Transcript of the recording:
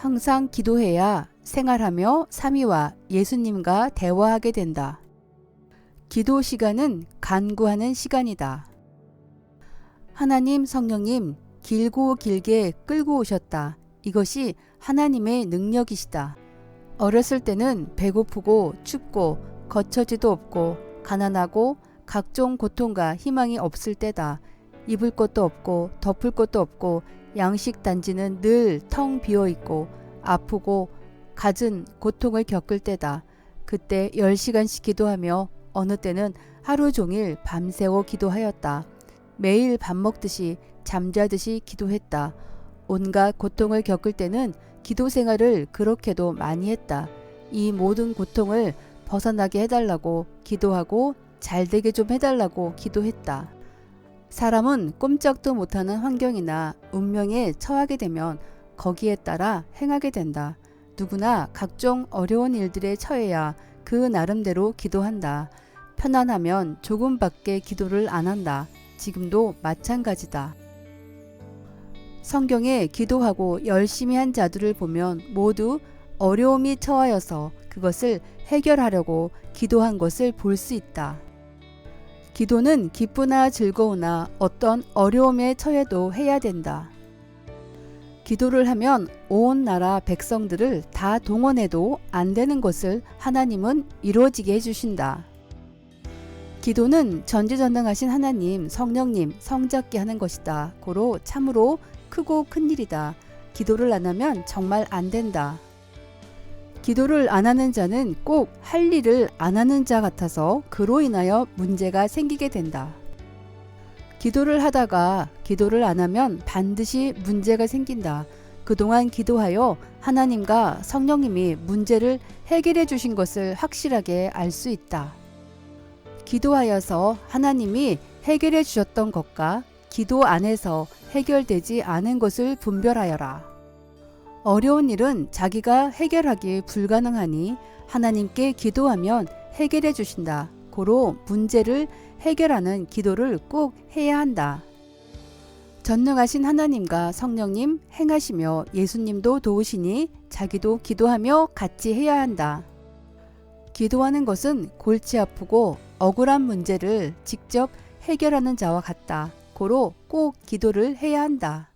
항상 기도해야 생활하며 삼위와 예수님과 대화하게 된다. 기도 시간은 간구하는 시간이다. 하나님 성령님 길고 길게 끌고 오셨다. 이것이 하나님의 능력이시다. 어렸을 때는 배고프고 춥고 거처지도 없고 가난하고 각종 고통과 희망이 없을 때다. 입을 것도 없고 덮을 것도 없고 양식 단지는 늘 텅 비어 있고 아프고 갖은 고통을 겪을 때다. 그때 10시간씩 기도하며 어느 때는 하루 종일 밤새워 기도하였다. 매일 밥 먹듯이 잠자듯이 기도했다. 온갖 고통을 겪을 때는 기도 생활을 그렇게도 많이 했다. 이 모든 고통을 벗어나게 해달라고 기도하고 잘 되게 좀 해달라고 기도했다. 사람은 꼼짝도 못하는 환경이나 운명에 처하게 되면 거기에 따라 행하게 된다. 누구나 각종 어려운 일들에 처해야 그 나름대로 기도한다. 편안하면 조금밖에 기도를 안 한다. 지금도 마찬가지다. 성경에 기도하고 열심히 한 자들을 보면 모두 어려움이 처하여서 그것을 해결하려고 기도한 것을 볼 수 있다. 기도는 기쁘나 즐거우나 어떤 어려움에 처해도 해야 된다. 기도를 하면 온 나라 백성들을 다 동원해도 안 되는 것을 하나님은 이루어지게 해주신다. 기도는 전지전능하신 하나님, 성령님, 성잡게 하는 것이다. 고로 참으로 크고 큰 일이다. 기도를 안 하면 정말 안 된다. 기도를 안 하는 자는 꼭 할 일을 안 하는 자 같아서 그로 인하여 문제가 생기게 된다. 기도를 하다가 기도를 안 하면 반드시 문제가 생긴다. 그동안 기도하여 하나님과 성령님이 문제를 해결해 주신 것을 확실하게 알 수 있다. 기도하여서 하나님이 해결해 주셨던 것과 기도 안에서 해결되지 않은 것을 분별하여라. 어려운 일은 자기가 해결하기 불가능하니 하나님께 기도하면 해결해 주신다. 고로 문제를 해결하는 기도를 꼭 해야 한다. 전능하신 하나님과 성령님 행하시며 예수님도 도우시니 자기도 기도하며 같이 해야 한다. 기도하는 것은 골치 아프고 억울한 문제를 직접 해결하는 자와 같다. 고로 꼭 기도를 해야 한다.